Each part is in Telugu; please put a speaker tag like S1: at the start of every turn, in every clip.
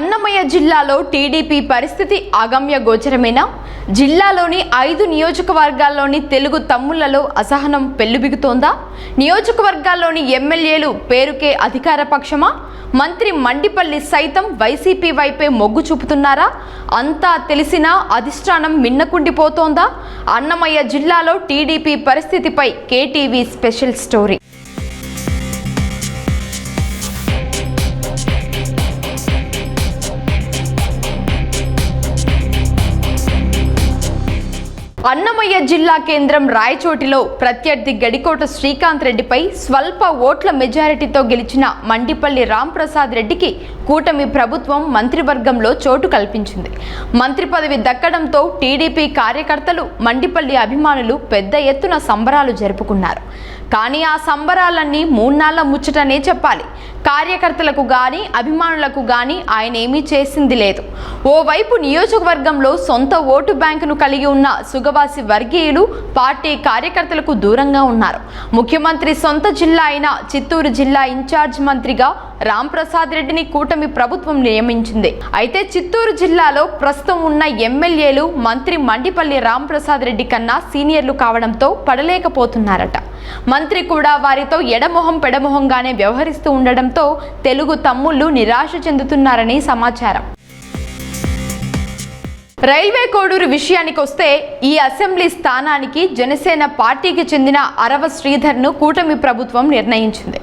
S1: అన్నమయ్య జిల్లాలో టీడీపీ పరిస్థితి అగమ్య గోచరమేనా? జిల్లాలోని ఐదు నియోజకవర్గాల్లోని తెలుగు తమ్ముళ్ళలో అసహనం పెల్లుబిగుతోందా నియోజకవర్గాల్లోని ఎమ్మెల్యేలు పేరుకే అధికార పక్షమా? మంత్రి మండిపల్లి సైతం వైసీపీ వైపే మొగ్గు చూపుతున్నారా? అంతా తెలిసినా అధిష్టానం మిన్నకుండిపోతోందా? అన్నమయ్య జిల్లాలో టీడీపీ పరిస్థితిపై కేటీవీ స్పెషల్ స్టోరీ. అన్నమయ్య జిల్లా కేంద్రం రాయచోటిలో ప్రత్యర్థి గడికోట శ్రీకాంత్ రెడ్డిపై స్వల్ప ఓట్ల మెజారిటీతో గెలిచిన మండిపల్లి రాంప్రసాద్ రెడ్డికి కూటమి ప్రభుత్వం మంత్రివర్గంలో చోటు కల్పించింది. మంత్రి పదవి దక్కడంతో టీడీపీ కార్యకర్తలు మండిపల్లి అభిమానులు పెద్ద ఎత్తున సంబరాలు జరుపుకున్నారు. కానీ ఆ సంబరాలన్నీ మూన్నాళ్ళ ముచ్చటనే చెప్పాలి. కార్యకర్తలకు కానీ అభిమానులకు కానీ ఆయన ఏమీ చేసింది లేదు. ఓవైపు నియోజకవర్గంలో సొంత ఓటు బ్యాంకును కలిగి ఉన్న సుగవాసి వర్గీయులు పార్టీ కార్యకర్తలకు దూరంగా ఉన్నారు. ముఖ్యమంత్రి సొంత జిల్లా అయిన చిత్తూరు జిల్లా ఇన్ఛార్జ్ మంత్రిగా రాంప్రసాద్ రెడ్డిని కూటమి ప్రభుత్వం నియమించింది. అయితే చిత్తూరు జిల్లాలో ప్రస్తుతం ఉన్న ఎమ్మెల్యేలు మంత్రి మండిపల్లి రాంప్రసాద్ రెడ్డి కన్నా సీనియర్లు కావడంతో పడలేకపోతున్నారట. మంత్రి కూడా వారితో ఎడమొహం పెడమొహంగానే వ్యవహరిస్తూ ఉండడంతో తెలుగు తమ్ముళ్ళు నిరాశ చెందుతున్నారని సమాచారం. రైల్వే కోడూరు విషయానికి వస్తే ఈ అసెంబ్లీ స్థానానికి జనసేన పార్టీకి చెందిన అరవ శ్రీధర్ను కూటమి ప్రభుత్వం నిర్ణయించింది.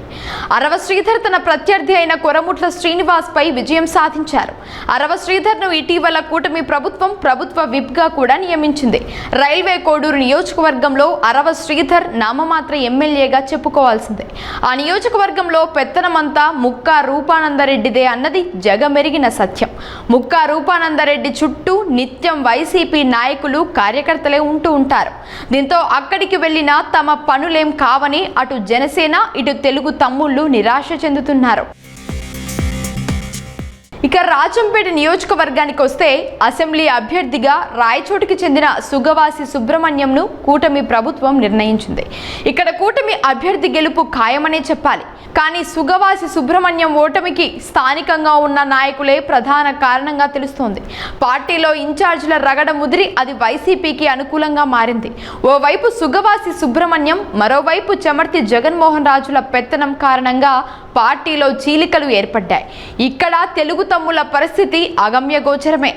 S1: అరవ శ్రీధర్ తన ప్రత్యర్థి అయిన కొరముట్ల శ్రీనివాస్ పై విజయం సాధించారు. అరవ శ్రీధర్ను ఇటీవల కూటమి ప్రభుత్వం ప్రభుత్వ విప్గా కూడా నియమించింది. రైల్వే కోడూరు నియోజకవర్గంలో అరవ శ్రీధర్ నామమాత్ర ఎమ్మెల్యేగా చెప్పుకోవాల్సిందే. ఆ నియోజకవర్గంలో పెత్తనమంతా ముక్కా రూపానందరెడ్డిదే అన్నది జగమెరిగిన సత్యం. ముక్కా రూపానందరెడ్డి చుట్టూ నిత్యం వైసీపీ నాయకులు కార్యకర్తలే ఉంటూ ఉంటారు. దీంతో అక్కడికి వెళ్ళినా తమ పనులేం కావని అటు జనసేన ఇటు తెలుగు తమ్ముళ్ళు నిరాశ చెందుతున్నారు. ఇక రాజంపేట నియోజకవర్గానికి వస్తే అసెంబ్లీ అభ్యర్థిగా రాయచోటికి చెందిన సుగవాసి సుబ్రహ్మణ్యంను కూటమి ప్రభుత్వం నిర్ణయించింది. ఇక్కడ కూటమి అభ్యర్థి గెలుపు ఖాయమనే చెప్పాలి. కానీ సుగవాసి సుబ్రహ్మణ్యం ఓటమికి స్థానికంగా ఉన్న నాయకులే ప్రధాన కారణంగా తెలుస్తోంది. పార్టీలో ఇన్ఛార్జీల రగడ ముదిరి అది వైసీపీకి అనుకూలంగా మారింది. ఓవైపు సుగవాసి సుబ్రహ్మణ్యం మరోవైపు చెమర్తి జగన్మోహన్ రాజుల పెత్తనం కారణంగా పార్టీలో చీలికలు ఏర్పడ్డాయి. ఇక్కడ తెలుగు తమ్ముల పరిస్థితి అగమ్యగోచరమే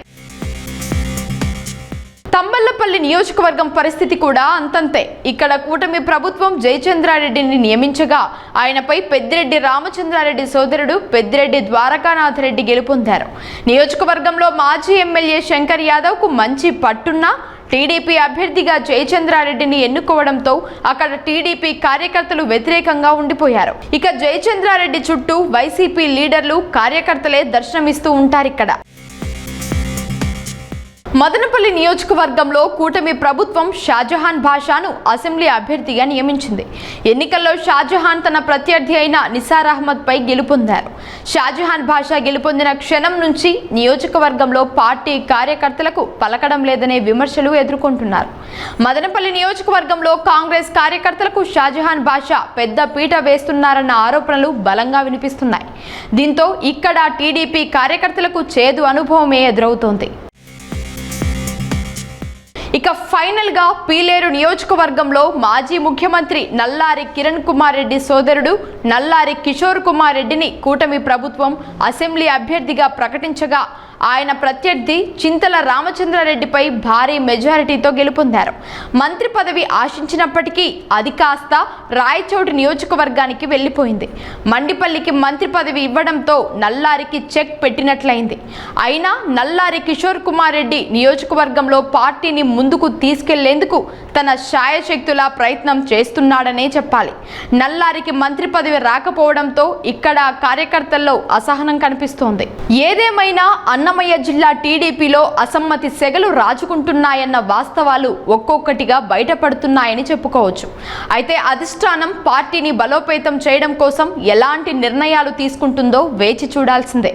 S1: తంబళ్ళపల్లి నియోజకవర్గం పరిస్థితి కూడా అంతంతే. ఇక్కడ కూటమి ప్రభుత్వం జయచంద్రారెడ్డిని నియమించగా ఆయనపై పెద్దిరెడ్డి రామచంద్రారెడ్డి సోదరుడు పెద్దిరెడ్డి ద్వారకానాథ్ రెడ్డి గెలుపొందారు. నియోజకవర్గంలో మాజీ ఎమ్మెల్యే శంకర్ యాదవ్కు మంచి పట్టున్నా టీడీపీ అభ్యర్థిగా జయచంద్రారెడ్డిని ఎన్నుకోవడంతో అక్కడ టీడీపీ కార్యకర్తలు వ్యతిరేకంగా ఉండిపోయారు. ఇక జయచంద్రారెడ్డి చుట్టూ వైసీపీ లీడర్లు కార్యకర్తలే దర్శనమిస్తూ ఉంటారు ఇక్కడ మదనపల్లి నియోజకవర్గంలో కూటమి ప్రభుత్వం షాజహాన్ భాషాను అసెంబ్లీ అభ్యర్థిగా నియమించింది. ఎన్నికల్లో షాజహాన్ తన ప్రత్యర్థి అయిన నిసార్ అహ్మద్పై గెలుపొందారు. షాజహాన్ భాషా గెలుపొందిన క్షణం నుంచి నియోజకవర్గంలో పార్టీ కార్యకర్తలకు పలకడం లేదనే విమర్శలు ఎదుర్కొంటున్నారు. మదనపల్లి నియోజకవర్గంలో కాంగ్రెస్ కార్యకర్తలకు షాజహాన్ భాష పెద్ద పీట వేస్తున్నారన్న ఆరోపణలు బలంగా వినిపిస్తున్నాయి. దీంతో ఇక్కడ టీడీపీ కార్యకర్తలకు చేదు అనుభవమే ఎదురవుతోంది. ఇక ఫైనల్గా పీలేరు నియోజకవర్గంలో మాజీ ముఖ్యమంత్రి నల్లారి కిరణ్ కుమార్ రెడ్డి సోదరుడు నల్లారి కిషోర్ కుమార్ రెడ్డిని కూటమి ప్రభుత్వం అసెంబ్లీ అభ్యర్థిగా ప్రకటించగా ఆయన ప్రత్యర్థి చింతల రామచంద్రారెడ్డిపై భారీ మెజారిటీతో గెలుపొందారు. మంత్రి పదవి ఆశించినప్పటికీ అది కాస్త రాయచోటి నియోజకవర్గానికి వెళ్ళిపోయింది. మండిపల్లికి మంత్రి పదవి ఇవ్వడంతో నల్లారికి చెక్ పెట్టినట్లయింది. అయినా నల్లారి కిషోర్ కుమార్ రెడ్డి నియోజకవర్గంలో పార్టీని ముందుకు తీసుకెళ్ళేందుకు తన శాయశక్తులా ప్రయత్నం చేస్తున్నాడనే చెప్పాలి. నల్లారికి మంత్రి పదవి రాకపోవడంతో ఇక్కడ కార్యకర్తల్లో అసహనం కనిపిస్తోంది. ఏదేమైనా అన్నమయ్య జిల్లా టీడీపీలో అసమ్మతి సెగలు రాజుకుంటున్నాయన్న వాస్తవాలు ఒక్కొక్కటిగా బయటపడుతున్నాయని చెప్పుకోవచ్చు. అయితే అధిష్టానం పార్టీని బలోపేతం చేయడం కోసం ఎలాంటి నిర్ణయాలు తీసుకుంటుందో వేచి చూడాల్సిందే.